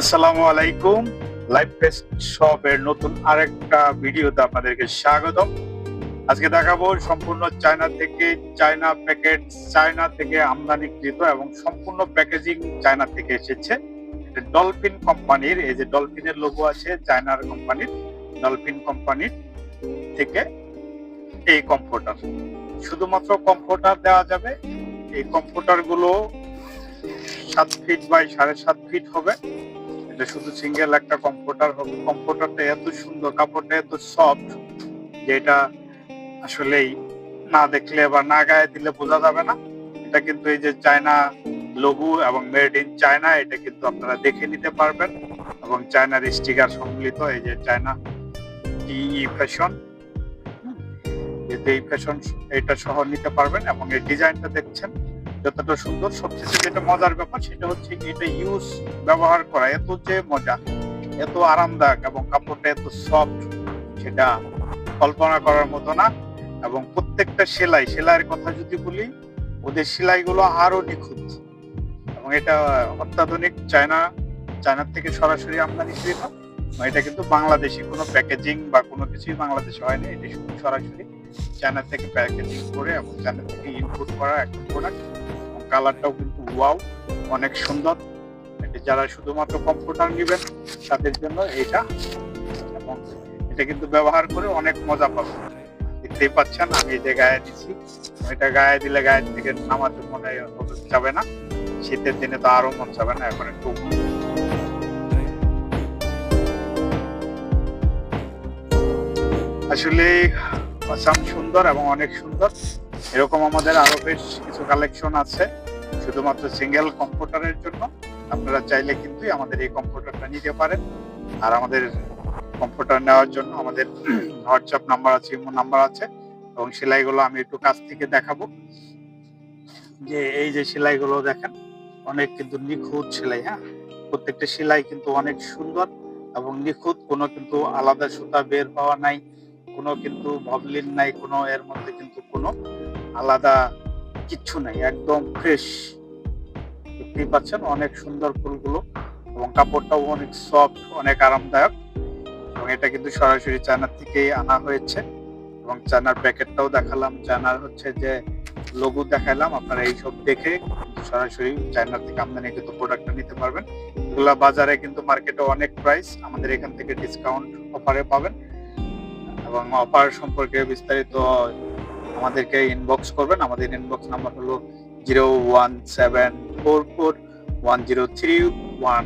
আসসালামু আলাইকুম। Life fest শপের নতুন আরেকটা ভিডিওতে আপনাদেরকে স্বাগতম। আজকে দেখাবো সম্পূর্ণ চায়না থেকে চায়না প্যাকেট চায়না থেকে আমদানিকৃত এবং সম্পূর্ণ প্যাকেজিং চায়না থেকে এসেছে। ডলফিন কোম্পানির এই যে ডলফিনের লোগো আছে, চায়নার কোম্পানির ডলফিন কোম্পানির থেকে এই কম্পিউটার শুধুমাত্র কম্পিউটার দেওয়া যাবে, এই কম্পিউটারগুলো সাত ফিট বাই সাড়ে সাত ফিট হবে। এটা শুধু সিঙ্গেল একটা কম্পিউটার হবে কম্পিউটারটা এত সুন্দর, কাপড়টা এত সফট যে এটা আসলেই না দেখলে বা না গায়ে দিলে বোঝা যাবে না। এটা কিন্তু এই যে চায়না লঘু এবং মেড ইন চায়না, এটা কিন্তু আপনারা দেখে নিতে পারবেন এবং চায়নার স্টিকার সম্মিলিত এই যে চায়না ই ফ্যাশন এই ফ্যাশন এটা সহ নিতে পারবেন এবং এই ডিজাইনটা দেখছেন। যতটা সুন্দর, সবচেয়ে যেটা মজার ব্যাপার সেটা হচ্ছে এটা ইউজ ব্যবহার করা এত যে মজা, এত আরামদায়ক এবং কাপড়টা এত সফট সেটা কল্পনা করার মতো না। এবং প্রত্যেকটা সেলাই, সেলাইয়ের কথা যদি বলি, ওদের সেলাইগুলো আরও নিখুঁত। এবং এটা অত্যাধুনিক চায়না, চায়নার থেকে সরাসরি আমদানিকৃত এবং এটা কিন্তু বাংলাদেশি কোনো প্যাকেজিং বা কোনো কিছুই বাংলাদেশে হয়নি, এটা সরাসরি চায়না থেকে প্যাকেজিং করে এবং চায়না থেকে ইনপুট করা একটা প্রোডাক্ট কালারটাও কিন্তু ওয়াও অনেক সুন্দর। এটা যারা শুধুমাত্র কম্পিউটার নেবেন, তাদের জন্য এটা। এবং এটা কিন্তু ব্যবহার করে অনেক মজা পাবে দেখতেই পাচ্ছেন, আমি যে গায়ে দিচ্ছি এটা গায়ে দিলে গায়ে থেকে নামাতে মনে যাবে না। শীতের দিনে তো আরও মন যাবে না, এখন একটু আসলে আসাম সুন্দর এবং অনেক সুন্দর। এরকম আমাদের আরও বেশ কিছু কালেকশন আছে, শুধুমাত্র সিঙ্গেল কম্পিউটারের জন্য। আপনারা চাইলে কিন্তু আমাদের এই কম্পিউটারটা নিতে পারেন। আর আমাদের কম্পিউটার নেওয়ার জন্য আমাদের হোয়াটসঅ্যাপ নাম্বার আছে ইমো নাম্বার আছে, এবং সেলাইগুলো আমি একটু কাছ থেকে দেখাবো। যে এই যে সেলাইগুলো দেখেন, অনেক কিন্তু নিখুঁত সেলাই হ্যাঁ? প্রত্যেকটা সেলাই কিন্তু অনেক সুন্দর এবং নিখুঁত, কোনো কিন্তু আলাদা সুতা বের হওয়া নাই। কোনো কিন্তু ভবলিন নাই, কোনো এর মধ্যে কিন্তু কোনো আলাদা কিচ্ছু নাই, একদম ফ্রেশ দেখতেই পাচ্ছেন অনেক সুন্দর ফুলগুলো এবং কাপড়টাও অনেক সফট অনেক আরামদায়ক এবং এটা কিন্তু সরাসরি চায়নার থেকেই আনা হয়েছে এবং চায়নার প্যাকেটটাও দেখালাম, চায়নার হচ্ছে যে লঘু দেখালাম, আপনারা এইসব দেখে সরাসরি চায়নার থেকে আমদানিকৃত প্রোডাক্টটা নিতে পারবেন। এগুলা বাজারে কিন্তু মার্কেটে অনেক প্রাইস আমাদের এখান থেকে ডিসকাউন্ট অফারে পাবেন। এবং অফার সম্পর্কে বিস্তারিত আমাদেরকে ইনবক্স করবেন। আমাদের ইনবক্স নাম্বার হলো zero one seven four four one zero three one